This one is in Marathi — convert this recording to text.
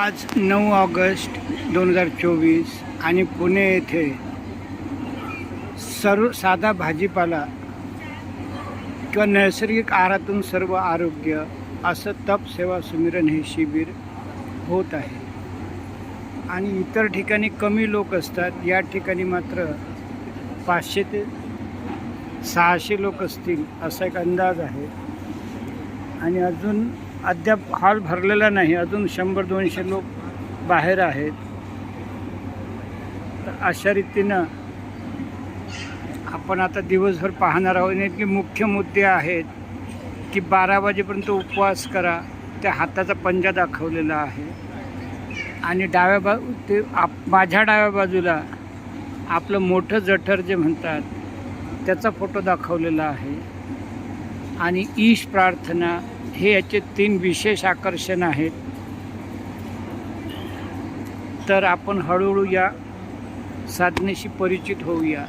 आज नऊ ऑगस्ट दोन हजार चोवीस आणि पुणे येथे सर्व साधा भाजीपाला किंवा नैसर्गिक आहारातून सर्व आरोग्य असं तप सेवा सुमिरन हे शिबिर होत आहे. आणि इतर ठिकाणी कमी लोक असतात. या ठिकाणी मात्र पाचशे ते सहाशे लोक असतील असा एक अंदाज आहे. आणि अजून अद्याप हॉल भरलेला नाही. अजून शंभर दोनशे लोक बाहेर आहेत. तर अशा रीतीनं आपण आता दिवसभर पाहणार आहोत. आणि मुख्य मुद्दे आहेत की बारा वाजेपर्यंत उपवास करा. त्या हाताचा पंजा दाखवलेला आहे. आणि डाव्या बा ते आप माझ्या डाव्या बाजूला आपलं मोठं जठर जे म्हणतात त्याचा फोटो दाखवलेला आहे. आणि ईश प्रार्थना हे याचे तीन विशेष आकर्षण आहेत. तर आपण हळूहळू या साधनेशी परिचित होऊया.